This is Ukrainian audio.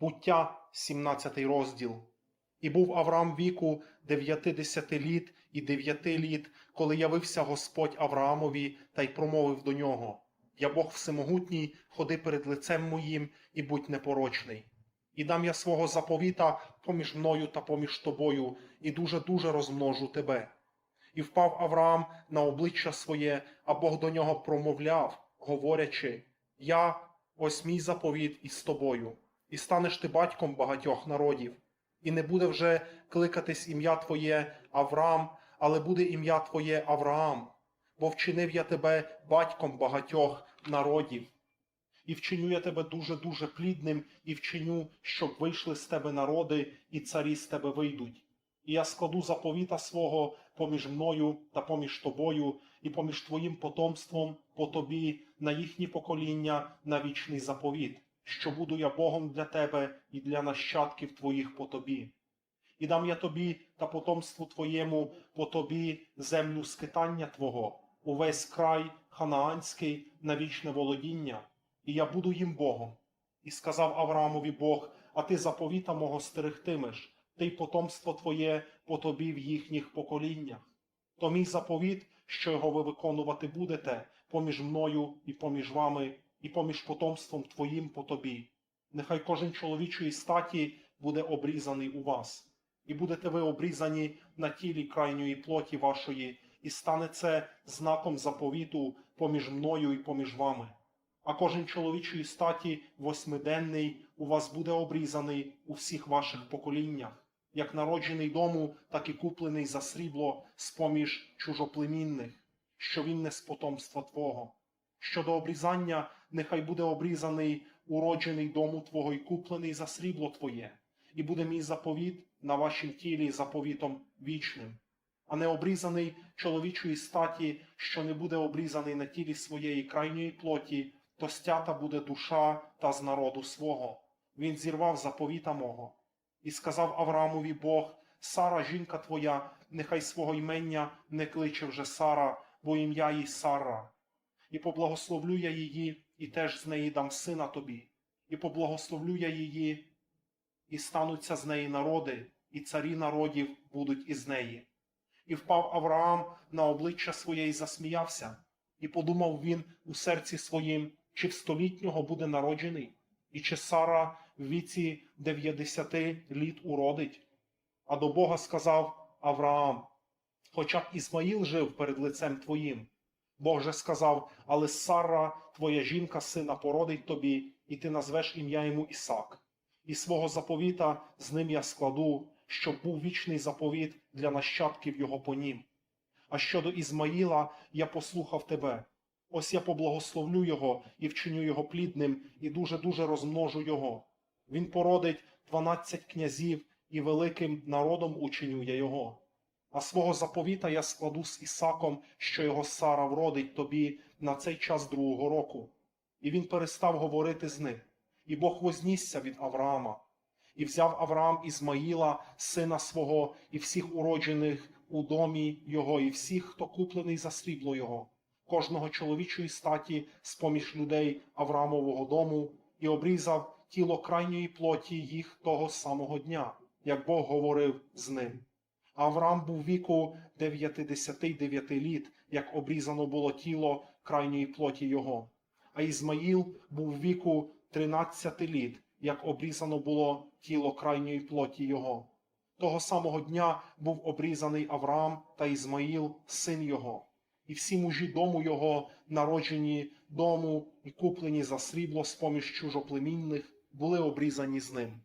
Буття, 17 розділ. І був Авраам віку дев'ятидесяти літ і дев'яти літ, коли явився Господь Авраамові та й промовив до нього: Я Бог всемогутній, ходи перед лицем моїм і будь непорочний. І дам я свого заповіта поміж мною та поміж тобою, і дуже дуже розмножу тебе. І впав Авраам на обличчя своє, а Бог до нього промовляв, говорячи: Я, ось мій заповіт із тобою, і станеш ти батьком багатьох народів, і не буде вже кликатись ім'я Твоє Авраам, але буде ім'я Твоє Авраам, бо вчинив я тебе батьком багатьох народів. І вчиню я тебе дуже дуже плідним, і вчиню, щоб вийшли з тебе народи, і царі з тебе вийдуть. І я складу заповіта свого поміж мною та поміж тобою, і поміж твоїм потомством по тобі на їхні покоління на вічний заповіт, що буду я Богом для тебе і для нащадків твоїх по тобі. І дам я тобі та потомству твоєму по тобі землю скитання твого, увесь край ханаанський на вічне володіння, і я буду їм Богом. І сказав Авраамові Бог: А ти заповіта мого стерегтимеш, ти й потомство твоє по тобі в їхніх поколіннях. То мій заповіт, що його ви виконувати будете поміж мною і поміж вами, і поміж потомством твоїм по тобі. Нехай кожен чоловічої статі буде обрізаний у вас, і будете ви обрізані на тілі крайньої плоті вашої, і стане це знаком заповіту поміж мною і поміж вами. А кожен чоловічої статі восьмиденний у вас буде обрізаний у всіх ваших поколіннях, як народжений дому, так і куплений за срібло з-поміж чужоплемінних, що він не з потомства Твого. Щодо обрізання, нехай буде обрізаний уроджений дому Твого і куплений за срібло Твоє, і буде мій заповіт на вашім тілі заповітом вічним, а не обрізаний чоловічої статі, що не буде обрізаний на тілі своєї крайньої плоті, то стята буде душа та з народу свого. Він зірвав заповіта мого. І сказав Авраамові Бог: Сара, жінка твоя, нехай свого імення не кличе вже Сара, бо ім'я їй Сара. І поблагословлю я її, і теж з неї дам сина тобі, і поблагословлю я її, і стануться з неї народи, і царі народів будуть із неї. І впав Авраам на обличчя своє і засміявся, і подумав він у серці своїм, чи в столітнього буде народжений, і чи Сара в віці дев'ятдесяти літ уродить. А до Бога сказав Авраам: Хоча б Ісмаїл жив перед лицем твоїм. Бог же сказав, але Сара, твоя жінка, сина породить тобі, і ти назвеш ім'я йому Ісак. І свого заповіта з ним я складу, щоб був вічний заповіт для нащадків його по нім. А щодо Ізмаїла, я послухав тебе. Ось я поблагословлю його і вчиню його плідним, і дуже-дуже розмножу його. Він породить дванадцять князів, і великим народом учиню я його. А свого заповіта я складу з Ісаком, що його Сара вродить тобі на цей час другого року. І він перестав говорити з ним. І Бог вознісся від Авраама. І взяв Авраам Ізмаїла, сина свого, і всіх уроджених у домі його, і всіх, хто куплений за срібло його, кожного чоловічої статі з поміж людей Авраамового дому, і обрізав тіло крайньої плоті їх того самого дня, як Бог говорив з ним. Авраам був віку 99 літ, як обрізано було тіло крайньої плоті його. А Ізмаїл був віку 13 літ, як обрізано було тіло крайньої плоті його. Того самого дня був обрізаний Авраам та Ізмаїл, син його, і всі мужі дому його, народжені дому і куплені за срібло з поміж чужоплемінних, були обрізані з ним.